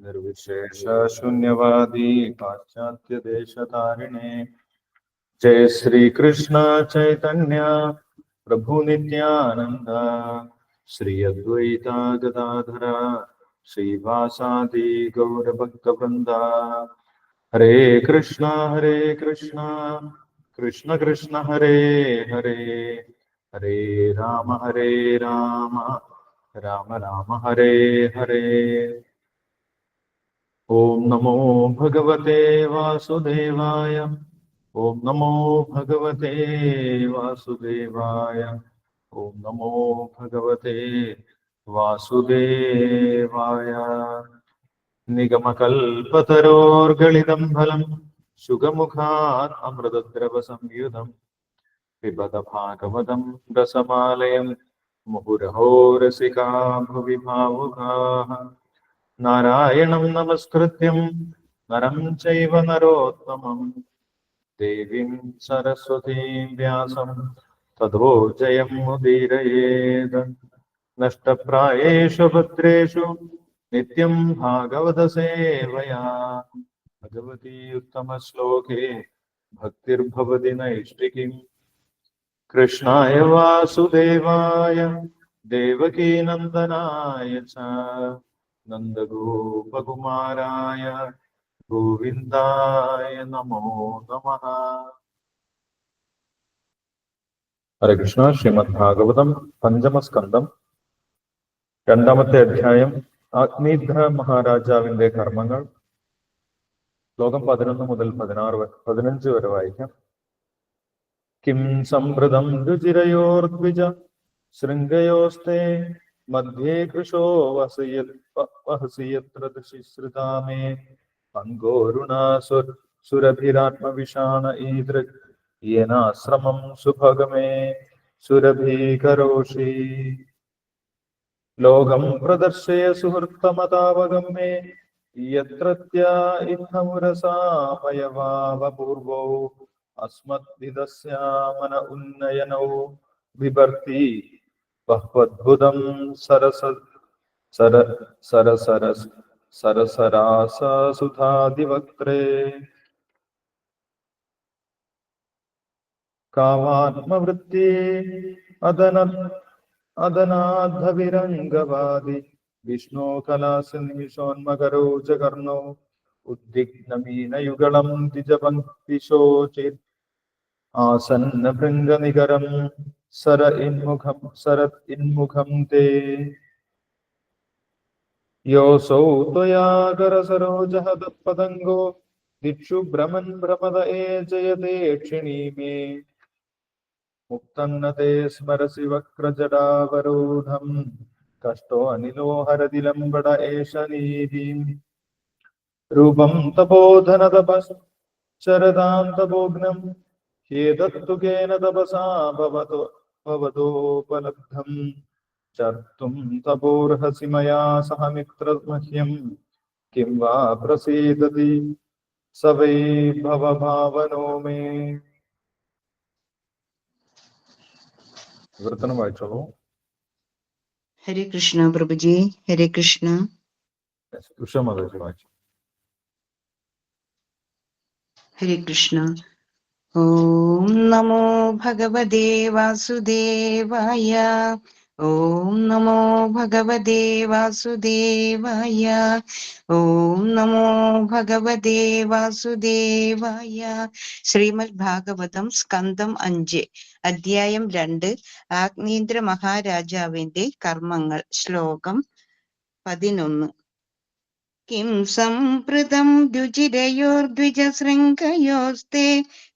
निर्विशेष शून्यवादी तारिणे जय श्री कृष्ण चैतन्य प्रभु नित्यानंद श्री अद्वैता गदाधर श्रीवासादि गौर भक्त वृंदा हरे कृष्ण हरे कृष्ण कृष्ण कृष्ण, हरे हरे। हरे राम हरे राम राम राम, हरे हरे। ॐ नमो भगवते वासुदेवाय। ॐ नमो भगवते वासुदेवाय। ॐ नमो भगवते वासुदेवाय। निगमकल्पतरोर्गलितं फलं सुगमुखात् अमृतद्रवसंयुधम् पिबत भागवतं रसमालयं मुहुरहो रसिका भुवि भावुकाः നാരായണം നമസ്കൃത്യം. നരം ചൈവ നരോത്തമം. ദേവീം സരസ്വതീം വ്യാസം. തഥോ ജയം മുദീരയേത്. നഷ്ടപ്രായേഷു ഭദ്രേഷു നിത്യം ഭാഗവത സേവയാ. ഭഗവതീ ശ്ലോകേ. ഭക്തിർഭവതി നൈഷ്ഠികിം. കൃഷ്ണായ വാസുദേവായ. ദേവകീനന്ദനായ ച. നന്ദഗോപകുമാരായ ഗോവിന്ദായ നമോ നമ. ഹരേ കൃഷ്ണ ശ്രീമദ് ഭാഗവതം പഞ്ചമസ്കന്ധം. രണ്ടാമത്തെ അധ്യായം ആഗ്നീധ മഹാരാജാവിന്റെ കർമ്മങ്ങൾ. ശ്ലോകം പതിനൊന്ന് മുതൽ പതിനാറ് പതിനഞ്ച് വരെ വായിക്കാം. കിം സംഭൃതം രുചിരയോർദ്വിജ ശൃംഗയോസ്തേ മധ്യേ കൃശോ വസയ വഹസി യത്ര ദൃശിശ്രിതാ മേ പങ്കോരുണാസുർ സുരഭിരാത്മവിഷാണ ഈദൃക് യേനാശ്രമം സുഭഗമേ സുരഭീകരോഷി ലോകം പ്രദർശയ സുഹൃത്തമതാവകം മേ യത്രത്യ ഇത്തമുരസാമയവാവപൂർവോ അസ്മദ്വിദസ്യാമന ഉന്നയനോ बह्वद्भुदं सरस सर सरसरस सरसरासुधादिवक्त्रे कामात्मवृत्ति अदन अदनाद्धविरङ्गवादि। विष्णो कलासन्निमिषोन्मकरो जगर्णो। उद्विग्नमीनयुगलं द्विजपङ्क्तिशोचित्। आसन्नभृङ्गनिगरम् सर इन्मुखम सरत इन्मुखम ते। योसौ तयागर सरोज तत्पतङ्गो दिक्षु भ्रमन भ्रमद ए एजयते क्षिणीमे मुक्तं न ते वक्र जडावरोधम कष्टो अनिलो हरति लम्बड एष नीतिम्। रूपं तपोधनतपश्चरतां तपोघ्नम् ह्येतत्तु केन तपसा भवतु। തപസാ ഭവതോ ഭവതോപലബ്ധം ചർത്തും തപോർഹസി മയാ സഹ മിത്രമഹ്യം കിം വാ പ്രസീദതി സ വൈ ഭവഭാവനോ മേ വിവർത്തനം വായിച്ചോളൂ ഹരേ കൃഷ്ണ പ്രഭുജി ഹരേ കൃഷ്ണ ഉഷമതേജി വായിച്ചു ഹരേ കൃഷ്ണ ഓം നമോ ഭഗവതേ വാസുദേവായ. ഓം നമോ ഭഗവതേ വാസുദേവായ. ഓം നമോ ഭഗവതേ വാസുദേവായ. ശ്രീമദ് ഭാഗവതം സ്കന്ധം അഞ്ച് അധ്യായം രണ്ട് ആഗ്നേന്ദ്ര മഹാരാജാവിന്റെ കർമ്മങ്ങൾ ശ്ലോകം പതിനൊന്ന്. കിം സംപ്രതം രുചിരയോർദ്വിജശൃംഖയോസ്തേ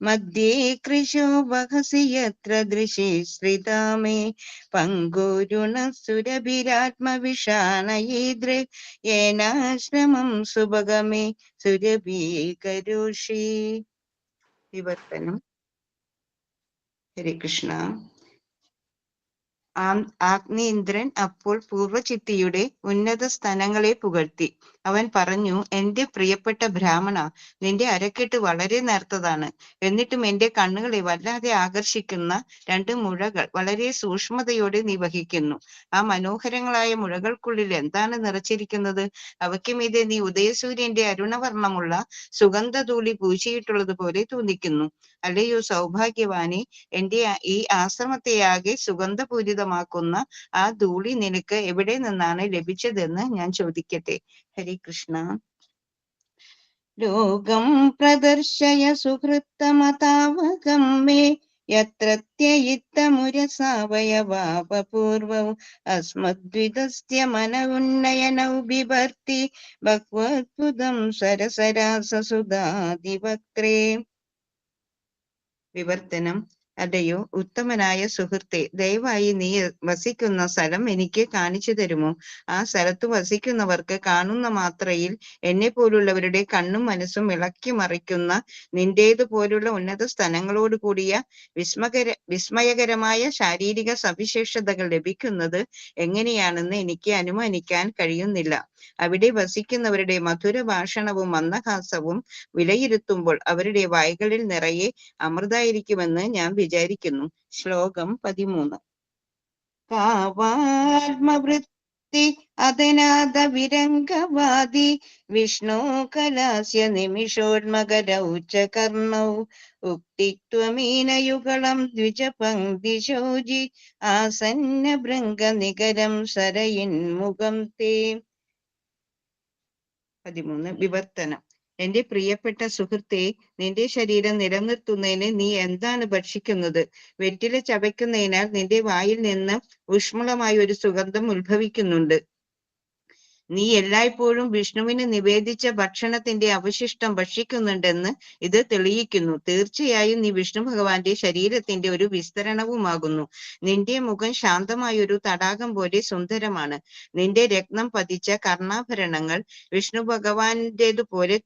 മധ്യേ കൃശോ വഹസി യത്ര ദൃശേ ശ്രിതാമേ പങ്കുരുണസുരഭിരാത്മവിഷാണയീദൃ യേനാശ്രമം സുഭഗമേ സുരഭീകരോഷി വിവർത്തനം ഹരേ കൃഷ്ണ ആഗ്നേന്ദ്രൻ അപ്പോൾ പൂർവചിത്തിയുടെ ഉന്നത സ്ഥലങ്ങളെ പുകഴ്ത്തി. അവൻ പറഞ്ഞു എന്റെ പ്രിയപ്പെട്ട ബ്രാഹ്മണ നിന്റെ അരക്കെട്ട് വളരെ നേർത്തതാണ്. എന്നിട്ടും എന്റെ കണ്ണുകളെ വല്ലാതെ ആകർഷിക്കുന്ന രണ്ട് മുഴകൾ വളരെ സൂക്ഷ്മതയോടെ നീ വഹിക്കുന്നു. ആ മനോഹരങ്ങളായ മുഴകൾക്കുള്ളിൽ എന്താണ് നിറച്ചിരിക്കുന്നത്? അവയ്ക്ക് മീതെ നീ ഉദയസൂര്യന്റെ അരുണവർണമുള്ള സുഗന്ധധൂളി പൂശിയിട്ടുള്ളത് പോലെ തോന്നിക്കുന്നു. അല്ലയോ സൗഭാഗ്യവാനെ എന്റെ ഈ ആശ്രമത്തെയാകെ സുഗന്ധപൂരിതമാക്കുന്ന ആ ധൂളി നിനക്ക് എവിടെ നിന്നാണ് ലഭിച്ചതെന്ന് ഞാൻ ചോദിക്കട്ടെ. ഹരി കൃഷ്ണ ലോകം പ്രദർശയ സുഹൃത്തമതാവകം മേ യത്രത്യയിത്തമുരസാവയവാപൂർവൗ അസ്മദ്വിതസ്യ മന ഉന്നയനൗ ബിഭർത്തി ഭഗവത്ഭുതം സരസരാസസുധാദിവക്ത്രേ വിവർത്തനം. അല്ലയോ ഉത്തമനായ സുഹൃത്തെ ദയവായി നീ വസിക്കുന്ന സ്ഥലം എനിക്ക് കാണിച്ചു തരുമോ? ആ സ്ഥലത്ത് വസിക്കുന്നവർക്ക് കാണുന്ന മാത്രയിൽ എന്നെ പോലുള്ളവരുടെ കണ്ണും മനസ്സും ഇളക്കി മറിക്കുന്ന നിന്റേത് പോലുള്ള ഉന്നത സ്ഥലങ്ങളോട് കൂടിയ വിസ്മകര വിസ്മയകരമായ ശാരീരിക സവിശേഷതകൾ ലഭിക്കുന്നത് എങ്ങനെയാണെന്ന് എനിക്ക് അനുമാനിക്കാൻ കഴിയുന്നില്ല. അവിടെ വസിക്കുന്നവരുടെ മധുര ഭാഷണവും മന്ദഹാസവും വിലയിരുത്തുമ്പോൾ അവരുടെ വായ്കളിൽ നിറയെ അമൃതായിരിക്കുമെന്ന് ഞാൻ വിചാരിക്കുന്നു. ശ്ലോകം പതിമൂന്ന്. കാവാത്മവൃത്തി അതനാഥ വിരംഗവാദി വിഷ്ണു കലാസ്യ നിമിഷോന്മകരൗ ച കർണൗ ഉക്തിത്വമീനയുഗളം ദ്വിജപങ്ക്തിശോജി ആസന്ന ഭൃംഗ നികരം സരയിൻമുഖം തേ. പതിമൂന്ന്. വിവർത്തനം. എന്റെ പ്രിയപ്പെട്ട സുഹൃത്തെ നിന്റെ ശരീരം നിലനിർത്തുന്നതിന് നീ എന്താണ് ഭക്ഷിക്കുന്നത്? വെറ്റില ചവയ്ക്കുന്നതിനാൽ നിന്റെ വായിൽ നിന്ന് ഊഷ്മളമായ ഒരു സുഗന്ധം ഉത്ഭവിക്കുന്നുണ്ട്. നീ എല്ലായ്പ്പോഴും വിഷ്ണുവിന് നിവേദിച്ച ഭക്ഷണത്തിന്റെ അവശിഷ്ടം ഭക്ഷിക്കുന്നുണ്ടെന്ന് ഇത് തെളിയിക്കുന്നു. തീർച്ചയായും നീ വിഷ്ണു ഭഗവാന്റെ ശരീരത്തിന്റെ ഒരു വിസ്തരണവുമാകുന്നു. നിന്റെ മുഖം ശാന്തമായ ഒരു തടാകം പോലെ സുന്ദരമാണ്. നിന്റെ രത്നം പതിച്ച കർണാഭരണങ്ങൾ വിഷ്ണു ഭഗവാന്റേതുപോലെ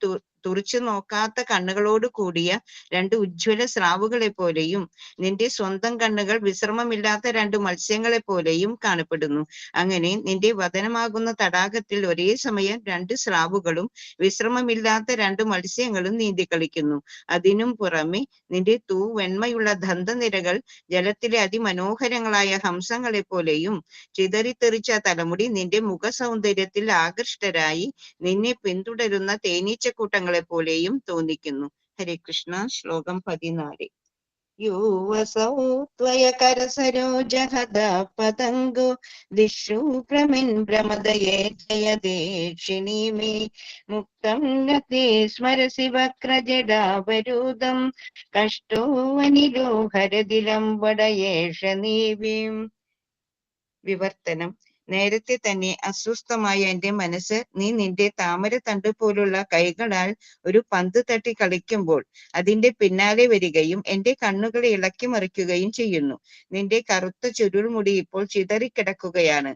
തുറച്ചു നോക്കാത്ത കണ്ണുകളോട് കൂടിയ രണ്ട് ഉജ്ജ്വല സ്രാവുകളെ പോലെയും നിന്റെ സ്വന്തം കണ്ണുകൾ വിശ്രമമില്ലാത്ത രണ്ട് മത്സ്യങ്ങളെ പോലെയും കാണപ്പെടുന്നു. അങ്ങനെ നിന്റെ വതനമാകുന്ന തടാകത്തിൽ ഒരേ സമയം രണ്ട് സ്രാവുകളും വിശ്രമമില്ലാത്ത രണ്ട് മത്സ്യങ്ങളും നീന്തി കളിക്കുന്നു. അതിനും പുറമെ നിന്റെ തൂ വെണ്മയുള്ള ദന്തനിരകൾ ജലത്തിലെ അതിമനോഹരങ്ങളായ ഹംസങ്ങളെ പോലെയും ചിതറിത്തെറിച്ച തലമുടി നിന്റെ മുഖ സൗന്ദര്യത്തിൽ ആകൃഷ്ടരായി നിന്നെ പിന്തുടരുന്ന തേനീച്ചക്കൂട്ടങ്ങളെ പോലെയും തോന്നിക്കുന്നു. ഹരേ കൃഷ്ണ ശ്ലോകം പതിനാല്. യുവസൗ ത്വയ കരസരോജഹദ പതംഗോ ദിഷു പ്രമിൻ ഭ്രമദയേ ജയദേഷിണീ മേ മുക്തം ഗതി സ്മരസി വക്രജടാവരൂതം കഷ്ടോ അനിലോ ഹരദിലം വടയേഷ നീവീം. വിവർത്തനം. നേരത്തെ തന്നെ അസ്വസ്ഥമായ എന്റെ മനസ്സ് നീ നിന്റെ താമരത്തണ്ട് പോലുള്ള കൈകളാൽ ഒരു പന്ത് തട്ടി കളിക്കുമ്പോൾ അതിന്റെ പിന്നാലെ വരികയും എന്റെ കണ്ണുകളെ ഇളക്കി മറിക്കുകയും ചെയ്യുന്നു. നിന്റെ കറുത്ത ചുരുൾമുടി ഇപ്പോൾ ചിതറിക്കിടക്കുകയാണ്.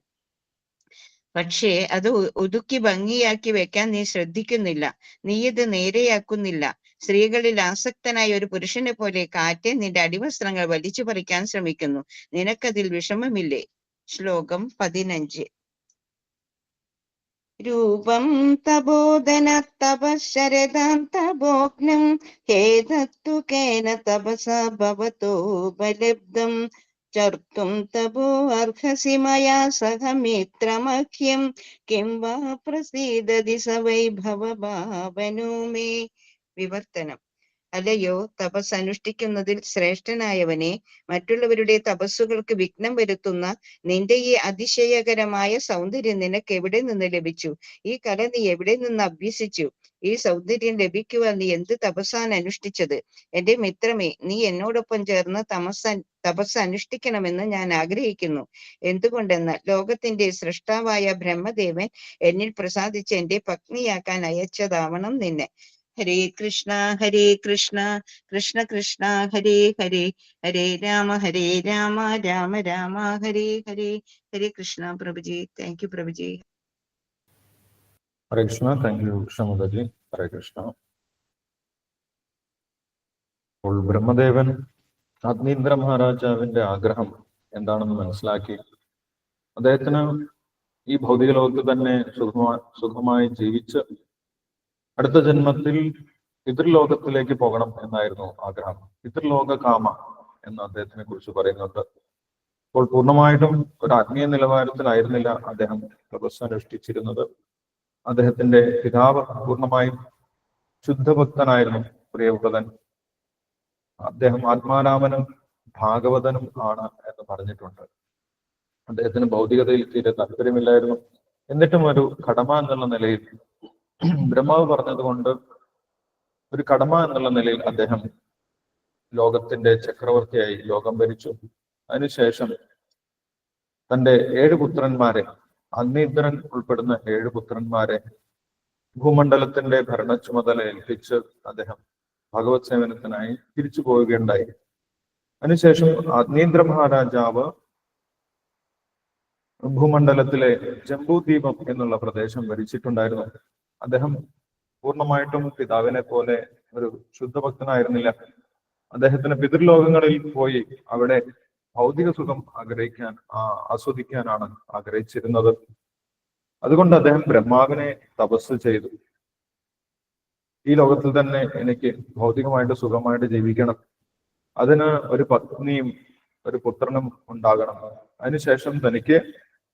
പക്ഷേ അത് ഒതുക്കി ഭംഗിയാക്കി വെക്കാൻ നീ ശ്രദ്ധിക്കുന്നില്ല. നീ ഇത് നേരെയാക്കുന്നില്ല. സ്ത്രീകളിൽ ആസക്തനായ ഒരു പുരുഷനെ പോലെ കാറ്റ് നിന്റെ അടിവസ്ത്രങ്ങൾ വലിച്ചു പറിക്കാൻ ശ്രമിക്കുന്നു. നിനക്കതിൽ വിഷമമില്ലേ? ശ്ലോകം പതിനഞ്ച് രൂപം തപോദന തപശരദാം തപോഗ്നം ഹേതത്തു കേന തപസ ഭവതോപലബ്ധം ചർത്തും തപോ അർഹസി മയാ സഹ മിത്രമഖ്യം കിം വാ പ്രസീദതി സ വൈഭവഭാവനോ മേ വിവർത്തനം അല്ലയോ? തപസ് അനുഷ്ഠിക്കുന്നതിൽ ശ്രേഷ്ഠനായവനെ മറ്റുള്ളവരുടെ തപസ്സുകൾക്ക് വിഘ്നം വരുത്തുന്ന നിന്റെ ഈ അതിശയകരമായ സൗന്ദര്യം നിനക്ക് എവിടെ നിന്ന് ലഭിച്ചു? ഈ കല നീ എവിടെ നിന്ന് അഭ്യസിച്ചു? ഈ സൗന്ദര്യം ലഭിക്കുവാൻ നീ എന്ത് തപസ്സാണ് അനുഷ്ഠിച്ചത്? എന്റെ മിത്രമേ നീ എന്നോടൊപ്പം ചേർന്ന് തമസ് തപസ് അനുഷ്ഠിക്കണമെന്ന് ഞാൻ ആഗ്രഹിക്കുന്നു. എന്തുകൊണ്ടെന്നാൽ ലോകത്തിന്റെ സൃഷ്ടാവായ ബ്രഹ്മദേവൻ എന്നിൽ പ്രസാദിച്ച് എന്റെ പത്നിയാക്കാൻ അയച്ചതാവണം നിന്നെ. Hare Krishna Hare Krishna Krishna Krishna Hare Hare Hare Rama Hare Rama Rama Rama Hare Hare Hare Krishna Prabhuji. Thank you Prabhuji. Hare Krishna thank you കൃഷ്ണമുദജി Hare Krishna. അപ്പോൾ ബ്രഹ്മദേവൻ അഗ്നീന്ദ്ര മഹാരാജാവിന്റെ ആഗ്രഹം എന്താണെന്ന് മനസ്സിലാക്കി. അദ്ദേഹത്തിന് ഈ ഭൗതിക ലോകത്ത് തന്നെ സുഖമായി സുഖമായി ജീവിച്ച് അടുത്ത ജന്മത്തിൽ പിതൃലോകത്തിലേക്ക് പോകണം എന്നായിരുന്നു ആഗ്രഹം. പിതൃലോക കാമ എന്ന് അദ്ദേഹത്തിനെ കുറിച്ച് പറയുന്നുണ്ട്. അപ്പോൾ പൂർണമായിട്ടും ഒരു ആത്മീയ നിലവാരത്തിലായിരുന്നില്ല അദ്ദേഹം തപസ് അനുഷ്ഠിച്ചിരുന്നത് അദ്ദേഹത്തിന്റെ പിതാവ് പൂർണമായും ശുദ്ധഭക്തനായിരുന്നു പ്രിയവ്രതൻ. അദ്ദേഹം ആത്മാരാമനും ഭാഗവതനും ആണ് എന്ന് പറഞ്ഞിട്ടുണ്ട്. അദ്ദേഹത്തിന് ഭൗതികതയിൽ തീരെ താല്പര്യമില്ലായിരുന്നു. എന്നിട്ടും ഒരു കടമ എന്നുള്ള നിലയിൽ ബ്രഹ്മാവ് പറഞ്ഞതുകൊണ്ട് ഒരു കടമ എന്നുള്ള നിലയിൽ അദ്ദേഹം ലോകത്തിന്റെ ചക്രവർത്തിയായി ലോകം ഭരിച്ചു. അതിനുശേഷം തന്റെ ഏഴ് പുത്രന്മാരെ അഗ്നിദ്രൻ ഉൾപ്പെടുന്ന ഏഴ് പുത്രന്മാരെ ഭൂമണ്ഡലത്തിന്റെ ഭരണ ചുമതല ഏൽപ്പിച്ച് അദ്ദേഹം ഭഗവത് സേവനത്തിനായി തിരിച്ചു പോവുകയുണ്ടായി. അതിനുശേഷം അഗ്നീന്ദ്ര മഹാരാജാവ് ഭൂമണ്ഡലത്തിലെ ജംബൂദ്വീപം എന്നുള്ള പ്രദേശം ഭരിച്ചിട്ടുണ്ടായിരുന്നു. അദ്ദേഹം പൂർണമായിട്ടും പിതാവിനെ പോലെ ഒരു ശുദ്ധഭക്തനായിരുന്നില്ല. അദ്ദേഹത്തിന് പിതൃലോകങ്ങളിൽ പോയി അവിടെ ഭൗതിക സുഖം ആഗ്രഹിക്കാൻ ആസ്വദിക്കാനാണ് ആഗ്രഹിച്ചിരുന്നത്. അതുകൊണ്ട് അദ്ദേഹം ബ്രഹ്മാവിനെ തപസ് ചെയ്തു. ഈ ലോകത്തിൽ തന്നെ എനിക്ക് ഭൗതികമായിട്ട് സുഖമായിട്ട് ജീവിക്കണം. അതിന് ഒരു പത്നിയും ഒരു പുത്രനും ഉണ്ടാകണം. അതിനുശേഷം തനിക്ക്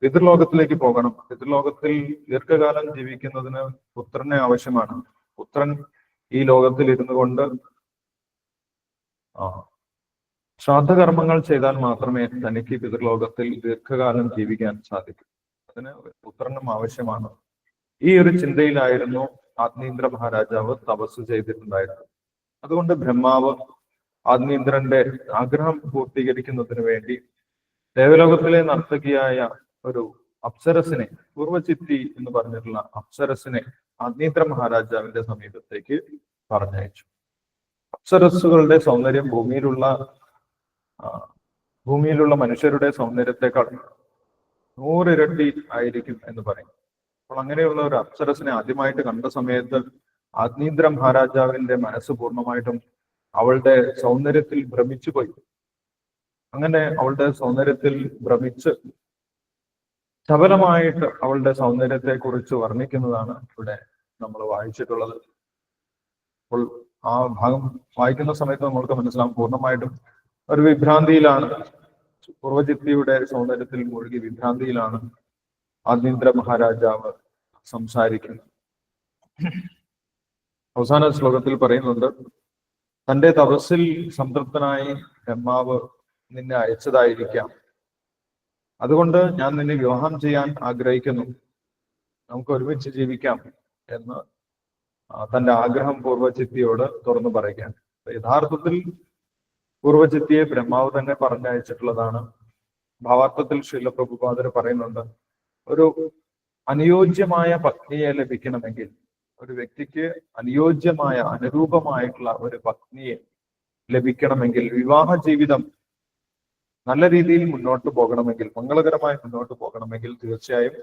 പിതൃലോകത്തിലേക്ക് പോകണം. പിതൃലോകത്തിൽ ദീർഘകാലം ജീവിക്കുന്നതിന് പുത്രനെ ആവശ്യമാണ്. പുത്രൻ ഈ ലോകത്തിൽ ഇരുന്നു കൊണ്ട് ശ്രാദ്ധകർമ്മങ്ങൾ ചെയ്താൽ മാത്രമേ തനിക്ക് പിതൃലോകത്തിൽ ദീർഘകാലം ജീവിക്കാൻ സാധിക്കൂ. അതിന് പുത്രനും ആവശ്യമാണ്. ഈ ഒരു ചിന്തയിലായിരുന്നു ആത്മീന്ദ്ര മഹാരാജാവ് തപസ് ചെയ്തിട്ടുണ്ടായിരുന്നത്. അതുകൊണ്ട് ബ്രഹ്മാവ് ആത്മീന്ദ്രന്റെ ആഗ്രഹം പൂർത്തീകരിക്കുന്നതിന് വേണ്ടി ദേവലോകത്തിലെ നർത്തകിയായ ഒരു അപ്സരസിനെ പൂർവചിത്തി എന്ന് പറഞ്ഞിട്ടുള്ള അപ്സരസിനെ അഗ്നീന്ദ്ര മഹാരാജാവിന്റെ സമീപത്തേക്ക് പറഞ്ഞയച്ചു. അപ്സരസുകളുടെ സൗന്ദര്യം ഭൂമിയിലുള്ള ഭൂമിയിലുള്ള മനുഷ്യരുടെ സൗന്ദര്യത്തെക്കാൾ നൂറിരട്ടി ആയിരിക്കും എന്ന് പറയും. അപ്പോൾ അങ്ങനെയുള്ള ഒരു അപ്സരസിനെ ആദ്യമായിട്ട് കണ്ട സമയത്ത് അഗ്നീന്ദ്ര മഹാരാജാവിന്റെ മനസ്സ് പൂർണമായിട്ടും അവളുടെ സൗന്ദര്യത്തിൽ ഭ്രമിച്ചു പോയി അങ്ങനെ അവളുടെ സൗന്ദര്യത്തിൽ ഭ്രമിച്ച് ശബലമായിട്ട് അവളുടെ സൗന്ദര്യത്തെ കുറിച്ച് വർണിക്കുന്നതാണ് ഇവിടെ നമ്മൾ വായിച്ചിട്ടുള്ളത്. അപ്പോൾ ആ ഭാഗം വായിക്കുന്ന സമയത്ത് നമ്മൾക്ക് മനസ്സിലാവും പൂർണമായിട്ടും ഒരു വിഭ്രാന്തിയിലാണ്. പൂർവജിത്തിയുടെ സൗന്ദര്യത്തിൽ മുഴുകി വിഭ്രാന്തിയിലാണ് ആദ്യന്ദ്ര മഹാരാജാവ് സംസാരിക്കുന്നത്. അവസാന ശ്ലോകത്തിൽ പറയുന്നുണ്ട് തന്റെ തപസ്സിൽ സംതൃപ്തനായി ബ്രഹ്മാവ് നിന്നെ അയച്ചതായിരിക്കാം. അതുകൊണ്ട് ഞാൻ നിന്നെ വിവാഹം ചെയ്യാൻ ആഗ്രഹിക്കുന്നു. നമുക്ക് ഒരുമിച്ച് ജീവിക്കാം എന്ന് തന്റെ ആഗ്രഹം പൂർവചിത്തിയോട് തുറന്നു പറയുകയാണ്. യഥാർത്ഥത്തിൽ പൂർവചിത്തിയെ ബ്രഹ്മാവ് തന്നെ പറഞ്ഞയച്ചിട്ടുള്ളതാണ്. ഭാവാർത്ഥത്തിൽ ശീലപ്രഭുപാദർ പറയുന്നുണ്ട് ഒരു അനുയോജ്യമായ പത്നിയെ ലഭിക്കണമെങ്കിൽ ഒരു വ്യക്തിക്ക് അനുയോജ്യമായ അനുരൂപമായിട്ടുള്ള ഒരു പത്നിയെ ലഭിക്കണമെങ്കിൽ വിവാഹ ജീവിതം നല്ല രീതിയിൽ മുന്നോട്ട് പോകണമെങ്കിൽ മംഗളകരമായി മുന്നോട്ട് പോകണമെങ്കിൽ തീർച്ചയായും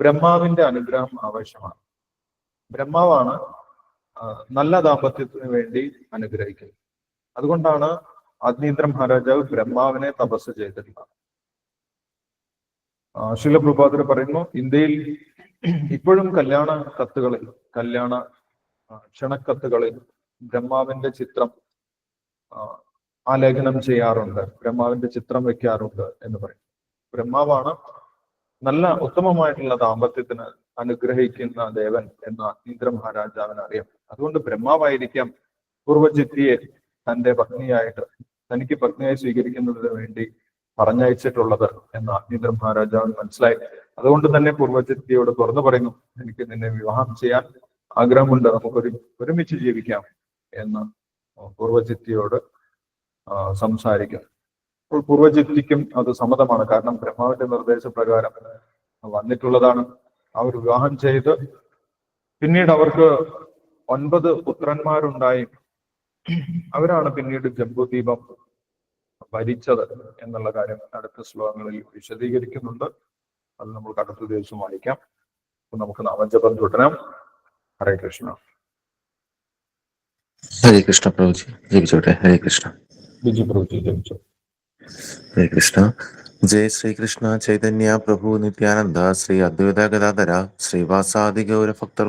ബ്രഹ്മാവിന്റെ അനുഗ്രഹം ആവശ്യമാണ്. ബ്രഹ്മാവാണ് നല്ല ദാമ്പത്യത്തിന് വേണ്ടി അനുഗ്രഹിക്കുന്നത്. അതുകൊണ്ടാണ് അഗ്നീന്ദ്ര മഹാരാജാവ് ബ്രഹ്മാവിനെ തപസ് ചെയ്തിട്ടുള്ളത്. ശിലപ്രഭാതർ പറയുന്നു ഇന്ത്യയിൽ ഇപ്പോഴും കല്യാണ കത്തുകളിൽ കല്യാണ ക്ഷണക്കത്തുകളിൽ ബ്രഹ്മാവിന്റെ ചിത്രം ആലേഖനം ചെയ്യാറുണ്ട്. ബ്രഹ്മാവിന്റെ ചിത്രം വെക്കാറുണ്ട് എന്ന് പറയും. ബ്രഹ്മാവാണ് നല്ല ഉത്തമമായിട്ടുള്ള ദാമ്പത്യത്തിന് അനുഗ്രഹിക്കുന്ന ദേവൻ എന്ന അഗ്നീന്ദ്ര മഹാരാജാവിന് അറിയാം. അതുകൊണ്ട് ബ്രഹ്മാവായിരിക്കാം പൂർവജിത്തിയെ തന്റെ പത്നിയായിട്ട് തനിക്ക് പത്നിയായി സ്വീകരിക്കുന്നതിന് വേണ്ടി പറഞ്ഞയച്ചിട്ടുള്ളത് എന്ന് അഗ്നീന്ദ്ര മഹാരാജാവിന് മനസ്സിലായി. അതുകൊണ്ട് തന്നെ പൂർവജിത്തിയോട് തുറന്നു പറയുന്നു എനിക്ക് നിന്നെ വിവാഹം ചെയ്യാൻ ആഗ്രഹമുണ്ട്. നമുക്കൊരു ഒരുമിച്ച് ജീവിക്കാം എന്ന് പൂർവജിത്തിയോട് സംസാരിക്കും. അപ്പോൾ പൂർവജിത്തിക്കും അത് സമ്മതമാണ്. കാരണം ബ്രഹ്മാവിന്റെ നിർദ്ദേശപ്രകാരം വന്നിട്ടുള്ളതാണ്. അവർ വിവാഹം ചെയ്ത് പിന്നീട് അവർക്ക് ഒൻപത് പുത്രന്മാരുണ്ടായി. അവരാണ് പിന്നീട് ജംബുദീപം ഭരിച്ചത് എന്നുള്ള കാര്യം അടുത്ത ശ്ലോകങ്ങളിൽ വിശദീകരിക്കുന്നുണ്ട്. അത് നമ്മൾ അടുത്ത ദിവസം വായിക്കാം. നമുക്ക് നാമജപം തുടരാം. ഹരേ കൃഷ്ണ. ഹരേ കൃഷ്ണ പ്രഭുജി. ജീവിച്ചോട്ടെ ഹരേ കൃഷ്ണ. બીજી પ્રવૃત્તિ જેમ છે હરે કૃષ્ણ જય શ્રી કૃષ્ણ ચૈતન્ય પ્રભુ નિત્યાનંદ શ્રી અદ્વૈત ગદાધર શ્રી વાસાદિ ગૌર ભક્ત